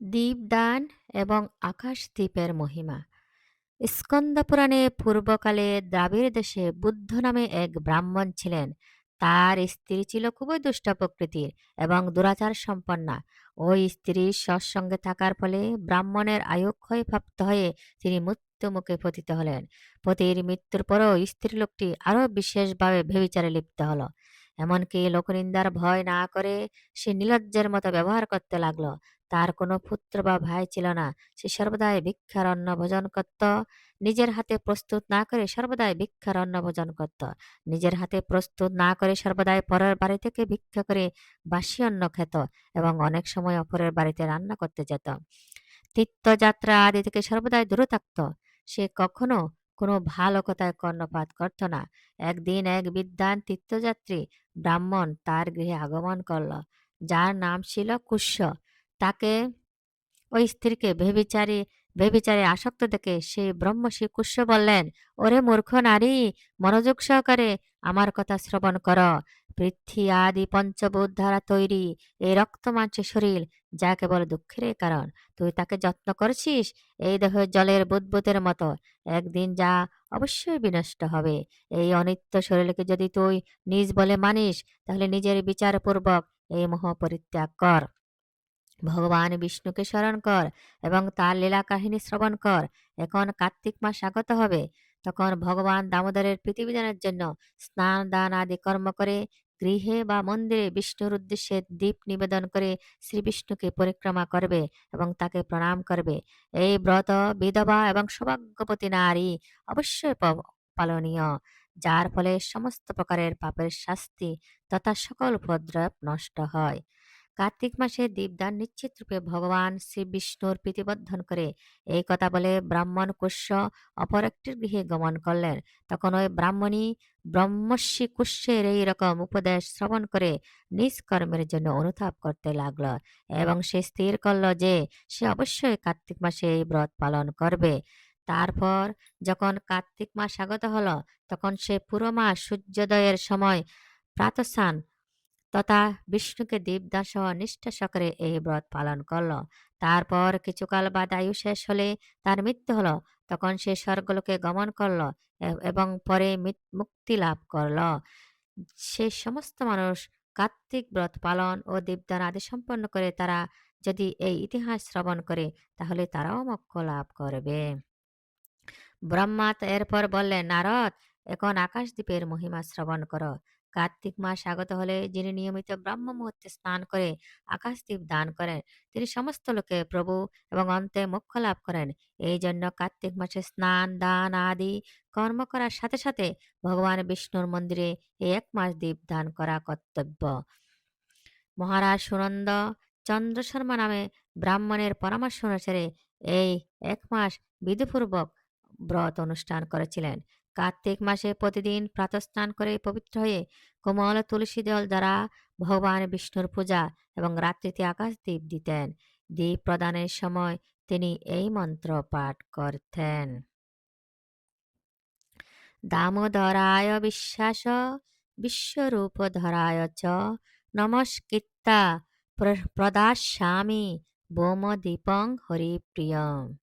দীপদান এবং আকাশদ্বীপের মহিমা। স্কন্দ পুরাণে পূর্বকালে দ্রাবিড় দেশে বুদ্ধ নামে এক ব্রাহ্মণ ছিলেন। তার স্ত্রী ছিল খুবই দুষ্ট প্রকৃতির এবং দুরাচার সম্পন্না। ওই স্ত্রীর সৎসঙ্গে থাকার ফলে ব্রাহ্মণের আয়ুক্ষয় প্রাপ্ত হয়ে তিনি মৃত্যু মুখে পতিত হলেন। পতির মৃত্যুর পরও স্ত্রী লোকটি আরও বিশেষভাবে ভেবিচারে লিপ্ত হলো। এমনকি লোকনিন্দার ভয় না করে সে নীলজ্জের মতো ব্যবহার করতে লাগল। তার কোনো পুত্র বা ভাই ছিল না। সে সর্বদাই ভিক্ষার অন্ন ভোজন করত। নিজের হাতে প্রস্তুত না করে সর্বদাই ভিক্ষার অন্ন ভোজন করত। নিজের হাতে প্রস্তুত না করে সর্বদাই পরের বাড়ি থেকে ভিক্ষা করে বাসি অন্ন খেত এবং অনেক সময় অপরের বাড়িতে রান্না করতে যেত। তীর্থযাত্রা আদি থেকে সর্বদাই দূরে থাকত। সে কখনো কোনো ভালো কথায় কর্ণপাত করত না। একদিন এক বিদ্যান তীর্থযাত্রী ব্রাহ্মণ তার গৃহে আগমন করল। যার নাম ছিল কুশ্য তাকে ওই স্ত্রীকে ভেবিচারী ভেবিচারে আসক্ত দেখে সেই ব্রহ্মশী কুশ্য বললেন, ওরে মূর্খ নারী, মনোযোগ সহকারে আমার কথা শ্রবণ কর। পৃথ্বী আদি পঞ্চভূত দ্বারা তৈরি এই রক্ত মাংসের শরীর, যা কেবল দুঃখের কারণ। তুই তাকে যত্ন করছিস? এই দেহ জলের বুদবুদের মতো। একদিন যা অবশ্যই বিনষ্ট হবে। এই অনিত্য শরীরকে যদি তুই নিজ বলে মানিস, তাহলে নিজের বিচারপূর্বক এই মোহ পরিত্যাগ কর। ভগবান বিষ্ণুকে স্মরণ কর এবং তার লীলা কাহিনী শ্রবণ কর। এখন কার্তিক মাস আগত হবে। তখন ভগবান দামোদরের পৃথিবীদানের জন্য স্নান, দান আদি কর্ম করে গৃহে বা মন্দিরে বিষ্ণুর উদ্দেশ্যে দীপ নিবেদন করে শ্রীবিষ্ণুকে পরিক্রমা করবে এবং তাকে প্রণাম করবে। এই ব্রত বিধবা এবং সৌভাগ্যবতী নারী অবশ্যই পালনীয়, যার ফলে সমস্ত প্রকারের পাপের শাস্তি তথা সকল উপদ্রব নষ্ট হয়। কার্তিক মাসে দীপদান নিশ্চিত রূপে ভগবান শ্রী বিষ্ণুর প্রীতিবর্ধন করে। এই কথা বলে ব্রাহ্মণ কুশ্য অপর একটির গৃহে গমন করলেন। তখন ওই ব্রাহ্মণী ব্রহ্মর্ষি কুশ্যের এই রকম উপদেশ শ্রবণ করে নিজ কর্মের জন্য অনুতাপ করতে লাগল এবং সে স্থির করল যে, সে অবশ্যই কার্তিক মাসে এই ব্রত পালন করবে। তারপর যখন কার্তিক মাস আগত হলো, তখন সে পুরো মাস সূর্যোদয়ের সময় প্রাতঃস্নান তথা বিষ্ণুকে দীপদান সহ নিষ্ঠা সহকারে এই ব্রত পালন করল। তারপর কিছুকাল বাদ আয়ু শেষ হলে তার মৃত্যু হলো। তখন সে স্বর্গলোকে গমন করল এবং পরে মুক্তি লাভ করল। সে সমস্ত মানুষ কার্তিক ব্রত পালন ও দীপদান আদি সম্পন্ন করে তারা যদি এই ইতিহাস শ্রবণ করে, তাহলে তারাও মোক্ষ লাভ করবে। ব্রহ্মা এরপর বললেন, নারদ এখন আকাশদ্বীপের মহিমা শ্রবণ করো। কার্তিক মাস আগত হলে যিনি নিয়মিত ব্রহ্ম মুহূর্তে স্নান করে আকাশদ্বীপ দান করেন, তিনি সমস্ত লোকে প্রভু এবং অন্তে মোক্ষ লাভ করেন। এই জন্য কার্তিক মাসে স্নান, দান আদি কর্ম করার সাথে সাথে ভগবান বিষ্ণুর মন্দিরে এই এক মাস দ্বীপ দান করা কর্তব্য। মহারাজ সুনন্দ চন্দ্র শর্মা নামে ব্রাহ্মণের পরামর্শ অনুসারে এই এক মাস বিধিপূর্বক ব্রত অনুষ্ঠান করেছিলেন। কার্তিক মাসে প্রতিদিন প্রাতঃস্নান করে পবিত্র হয়ে কোমল তুলসী দল দ্বারা ভগবান বিষ্ণুর পূজা এবং রাত্রিতে আকাশ দ্বীপ দিতেন। দ্বীপ প্রদানের সময় তিনি এই মন্ত্র পাঠ করতেন। দামোদরায় বিশ্বাস বিশ্বরূপ ধরায় চ নমস্কৃতা প্র- প্রদাস্যামি বোম দীপং হরিপ্রিয়ম।